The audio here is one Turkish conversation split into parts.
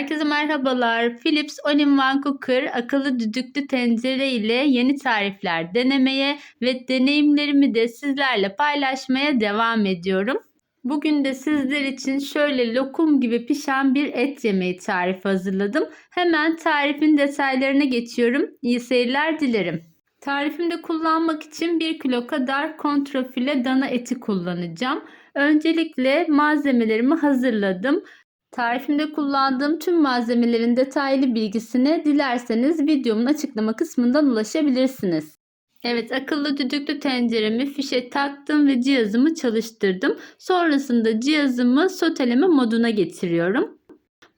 Herkese merhabalar. Philips All-in-One Cooker akıllı düdüklü tencere ile yeni tarifler denemeye ve deneyimlerimi de sizlerle paylaşmaya devam ediyorum. Bugün de sizler için şöyle lokum gibi pişen bir et yemeği tarifi hazırladım. Hemen tarifin detaylarına geçiyorum. İyi seyirler dilerim. Tarifimde kullanmak için 1 kilo kadar kontrafile dana eti kullanacağım. Öncelikle malzemelerimi hazırladım. Tarifimde kullandığım tüm malzemelerin detaylı bilgisine dilerseniz videomun açıklama kısmından ulaşabilirsiniz. Evet akıllı düdüklü tenceremi fişe taktım ve cihazımı çalıştırdım. Sonrasında cihazımı soteleme moduna getiriyorum.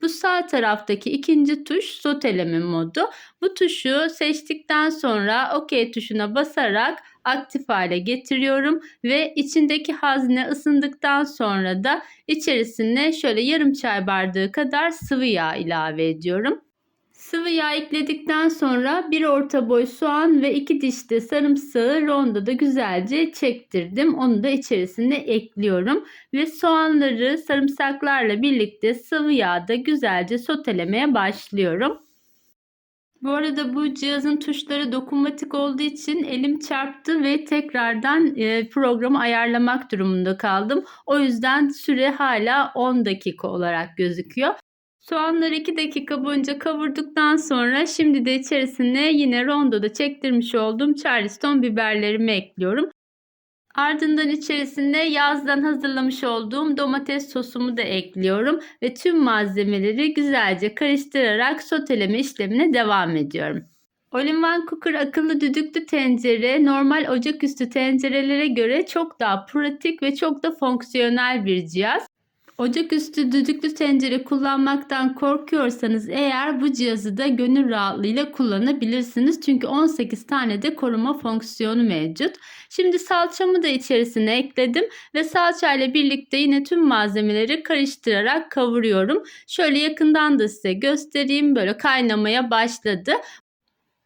Bu sağ taraftaki ikinci tuş soteleme modu. Bu tuşu seçtikten sonra OK tuşuna basarak aktif hale getiriyorum ve içindeki hazne ısındıktan sonra da içerisine şöyle yarım çay bardağı kadar sıvı yağ ilave ediyorum. Sıvı yağ ekledikten sonra bir orta boy soğan ve iki diş de sarımsağı rondoda güzelce çektirdim. Onu da içerisine ekliyorum ve soğanları sarımsaklarla birlikte sıvı yağda güzelce sotelemeye başlıyorum. Bu arada bu cihazın tuşları dokunmatik olduğu için elim çarptı ve tekrardan e, programı ayarlamak durumunda kaldım. O yüzden süre hala 10 dakika olarak gözüküyor. Soğanları 2 dakika boyunca kavurduktan sonra şimdi de içerisine yine rondoda çektirmiş olduğum charleston biberlerimi ekliyorum. Ardından içerisine yazdan hazırlamış olduğum domates sosumu da ekliyorum ve tüm malzemeleri güzelce karıştırarak soteleme işlemine devam ediyorum. All-in-One Cooker akıllı düdüklü tencere normal ocaküstü tencerelere göre çok daha pratik ve çok da fonksiyonel bir cihaz. Ocaküstü düdüklü tencere kullanmaktan korkuyorsanız eğer bu cihazı da gönül rahatlığıyla kullanabilirsiniz. Çünkü 18 tane de koruma fonksiyonu mevcut. Şimdi salçamı da içerisine ekledim ve salçayla birlikte yine tüm malzemeleri karıştırarak kavuruyorum. Şöyle yakından da size göstereyim. Böyle kaynamaya başladı.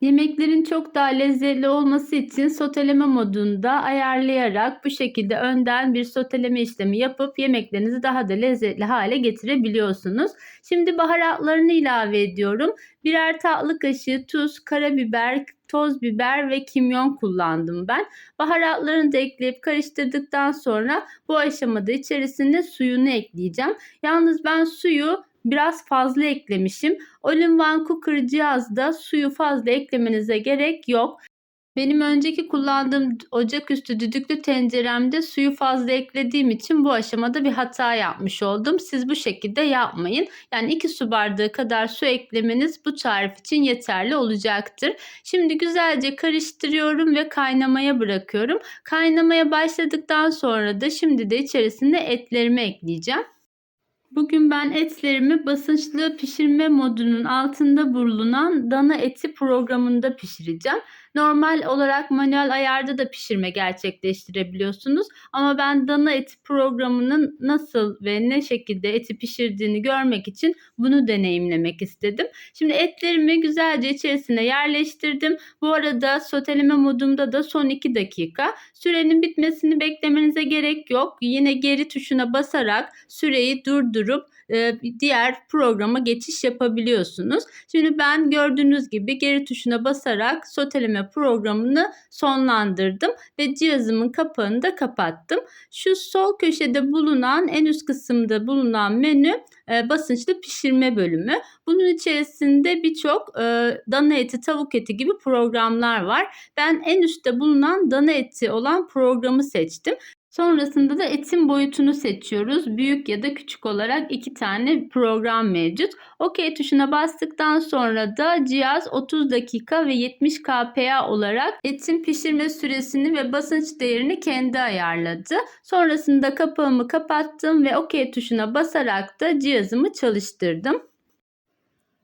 Yemeklerin çok daha lezzetli olması için soteleme modunda ayarlayarak bu şekilde önden bir soteleme işlemi yapıp yemeklerinizi daha da lezzetli hale getirebiliyorsunuz. Şimdi baharatlarını ilave ediyorum. Birer tatlı kaşığı tuz, karabiber, toz biber ve kimyon kullandım ben. Baharatlarını da ekleyip karıştırdıktan sonra bu aşamada içerisine suyunu ekleyeceğim. Yalnız ben suyu biraz fazla eklemişim. All-in-One Cooker cihazda suyu fazla eklemenize gerek yok. Benim önceki kullandığım ocaküstü düdüklü tenceremde suyu fazla eklediğim için bu aşamada bir hata yapmış oldum. Siz bu şekilde yapmayın. Yani 2 su bardağı kadar su eklemeniz bu tarif için yeterli olacaktır. Şimdi güzelce karıştırıyorum ve kaynamaya bırakıyorum. Kaynamaya başladıktan sonra da şimdi de içerisine etlerimi ekleyeceğim. Bugün ben etlerimi basınçlı pişirme modunun altında bulunan dana eti programında pişireceğim. Normal olarak manuel ayarda da pişirme gerçekleştirebiliyorsunuz. Ama ben dana eti programının nasıl ve ne şekilde eti pişirdiğini görmek için bunu deneyimlemek istedim. Şimdi etlerimi güzelce içerisine yerleştirdim. Bu arada soteleme modumda da son 2 dakika. Sürenin bitmesini beklemenize gerek yok. Yine geri tuşuna basarak süreyi durdurup e, diğer programa geçiş yapabiliyorsunuz. Şimdi ben gördüğünüz gibi geri tuşuna basarak soteleme programını sonlandırdım ve cihazımın kapağını da kapattım. Şu sol köşede bulunan en üst kısımda bulunan menü e, basınçlı pişirme bölümü. Bunun içerisinde birçok e, dana eti, tavuk eti gibi programlar var. Ben en üstte bulunan dana eti olan programı seçtim. Sonrasında da etin boyutunu seçiyoruz. Büyük ya da küçük olarak iki tane program mevcut. OK tuşuna bastıktan sonra da cihaz 30 dakika ve 70 kPa olarak etin pişirme süresini ve basınç değerini kendi ayarladı. Sonrasında kapağımı kapattım ve OK tuşuna basarak da cihazımı çalıştırdım.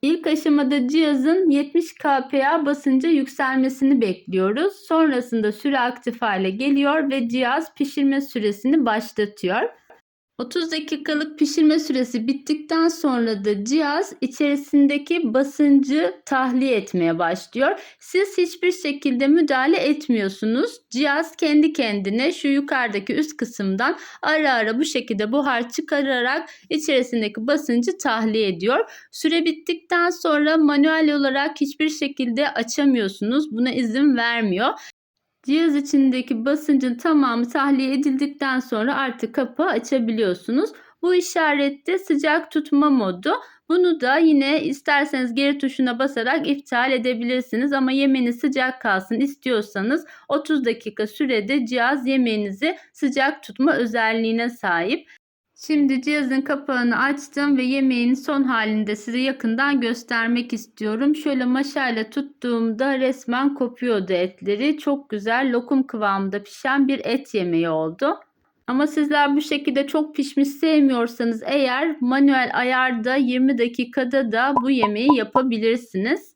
İlk aşamada cihazın 70 kPa basınca yükselmesini bekliyoruz. Sonrasında süre aktif hale geliyor ve cihaz pişirme süresini başlatıyor. 30 dakikalık pişirme süresi bittikten sonra da cihaz içerisindeki basıncı tahliye etmeye başlıyor. Siz hiçbir şekilde müdahale etmiyorsunuz. Cihaz kendi kendine şu yukarıdaki üst kısımdan ara ara bu şekilde buhar çıkararak içerisindeki basıncı tahliye ediyor. Süre bittikten sonra manuel olarak hiçbir şekilde açamıyorsunuz. Buna izin vermiyor. Cihaz içindeki basıncın tamamı tahliye edildikten sonra artık kapağı açabiliyorsunuz. Bu işarette sıcak tutma modu. Bunu da yine isterseniz geri tuşuna basarak iptal edebilirsiniz ama yemeğiniz sıcak kalsın istiyorsanız 30 dakika sürede cihaz yemeğinizi sıcak tutma özelliğine sahip. Şimdi cihazın kapağını açtım ve yemeğin son halinde size yakından göstermek istiyorum. Şöyle maşayla tuttuğumda resmen kopuyordu etleri. Çok güzel lokum kıvamında pişen bir et yemeği oldu. Ama sizler bu şekilde çok pişmiş sevmiyorsanız eğer manuel ayarda 20 dakikada da bu yemeği yapabilirsiniz.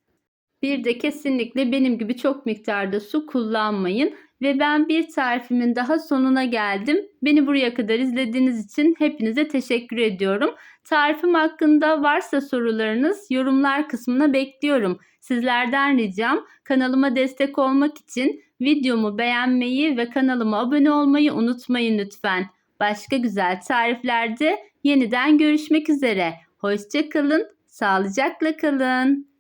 Bir de kesinlikle benim gibi çok miktarda su kullanmayın. Ve ben bir tarifimin daha sonuna geldim. Beni buraya kadar izlediğiniz için hepinize teşekkür ediyorum. Tarifim hakkında varsa sorularınız yorumlar kısmına bekliyorum. Sizlerden ricam kanalıma destek olmak için videomu beğenmeyi ve kanalıma abone olmayı unutmayın lütfen. Başka güzel tariflerde yeniden görüşmek üzere. Hoşçakalın, sağlıcakla kalın.